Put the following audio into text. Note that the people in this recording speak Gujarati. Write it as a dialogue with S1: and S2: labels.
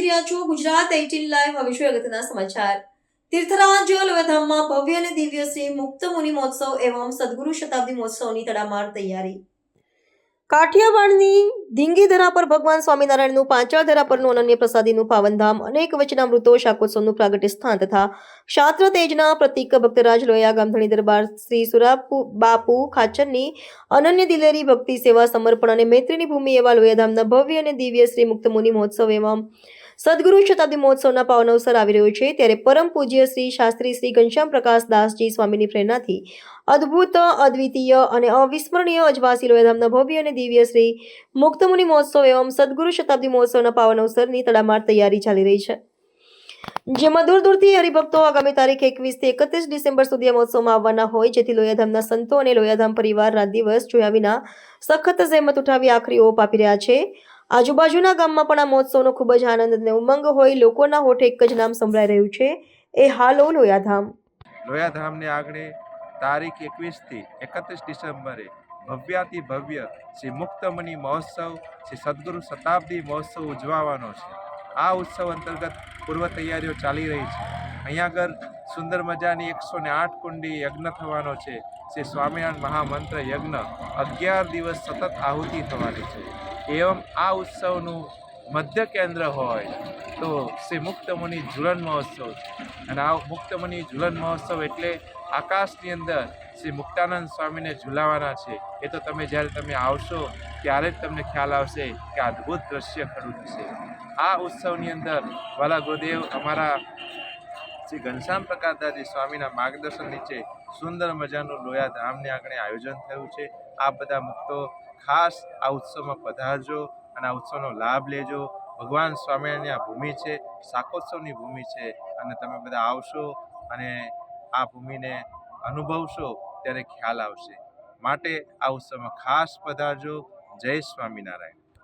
S1: રહ્યા છો ગુજરાત એઇટીન લાઈવ, હવે અગત્યના સમાચાર? તીર્થરાજ લોયાધામમાં ભવ્ય અને દિવ્ય શ્રી મુક્ત મુનિ મહોત્સવ એવં સદગુરુ શતાબ્દી મહોત્સવની તડામાર તૈયારી. કાઠિયાવાડની ધીંગીધરા પર ભગવાન સ્વામિનારાયણનું પાંચાળધરા પરનું અનન્ય પ્રસાદીનું પાવનધામ અનેક વચનામૃતો, શાકોત્સવનું પ્રાગટ્ય સ્થાન તથા શાસ્ત્ર તેજના પ્રતિક ભક્તરાજ લોયા ગામધણી દરબાર શ્રી સુરાપુ બાપુ ખાચરની અનન્ય દિલેરી ભક્તિ સેવા સમર્પણ અને મૈત્રીની ભૂમિ એવા લોયાધામના ભવ્ય અને દિવ્ય શ્રી મુક્ત મુનિ મહોત્સવ એવં સદગુરુ શતાબ્દી મહોત્સવના પાવન અવસર આવી રહ્યો છે ત્યારે પરમ પૂજ્ય શ્રી શાસ્ત્રી શ્રી ઘનશ્યામ પ્રકાશ દાસજી સ્વામીની પ્રેરણાથી અદ્ભુત, અદ્વિતીય અને અવિસ્મરણીય અજવાસી લોયાધામના ભવ્ય અને દિવ્ય શ્રી મુક્તમુનિ મહોત્સવ એવં સદગુરુ શતાબ્દી મહોત્સવના પાવન અવસરની તડામાર તૈયારી ચાલી રહી છે. જેમાં દૂર દૂરથી હરિભક્તો આગામી તારીખ એકવીસથી એકત્રીસ ડિસેમ્બર સુધી મહોત્સવમાં આવવાના હોય, જેથી લોયાધામના સંતો અને લોયાધામ પરિવાર રાત દિવસ જોયા વિના સખત જહેમત ઉઠાવી આખરી ઓપ આપી રહ્યા છે. આજુબાજુના ગામમાં પણ આ મહોત્સવનો ખૂબ જ આનંદ અને ઉમંગ હોય, લોકોના હોઠે એક જ નામ સંભળાઈ રહ્યું છે, એ હાલો લોયાધામ.
S2: લોયાધામને આગળ તારીખ એકવીસથી એકત્રીસ ડિસેમ્બરે ભવ્યાતિ ભવ્ય શ્રી મુક્તમણી મહોત્સવ, શ્રી સદગુરુ શતાબ્દી મહોત્સવ ઉજવાવાનો છે. આ ઉત્સવ અંતર્ગત પૂર્વ તૈયારીઓ ચાલી રહી છે. અહીંયા આગળ સુંદર મજાની એકસો ને આઠ કુંડી યજ્ઞ થવાનો છે. શ્રી સ્વામિનારાયણ મહામંત્ર યજ્ઞ અગિયાર દિવસ સતત આહુતિ થવાની છે. એવમ આ ઉત્સવનું મધ્ય કેન્દ્ર હોય તો શ્રી મુક્તમુનિ ઝુલન મહોત્સવ છે અને આ મુક્તમુનિ ઝુલન મહોત્સવ એટલે આકાશની અંદર શ્રી મુક્તાનંદ સ્વામીને ઝુલાવાના છે એ તો તમે જ્યારે તમે આવશો ત્યારે જ તમને ખ્યાલ આવશે કે અદ્ભુત દ્રશ્ય ખરું થશે આ ઉત્સવની અંદર વાલા ગુરુદેવ અમારા શ્રી ઘનશ્યામ પ્રકાશદાસજી સ્વામીના માર્ગદર્શન નીચે સુંદર મજાનું લોયા ધામને આગળ આયોજન થયું છે આ બધા મુક્તો ખાસ આ ઉત્સવમાં પધારજો અને આ ઉત્સવનો લાભ લેજો. ભગવાન સ્વામિનારાયણની આ ભૂમિ છે, શાકોત્સવની ભૂમિ છે અને તમે બધા આવશો અને આ ભૂમિને અનુભવશો ત્યારે ખ્યાલ આવશે. માટે આ ઉત્સવમાં ખાસ પધારજો. જય સ્વામિનારાયણ.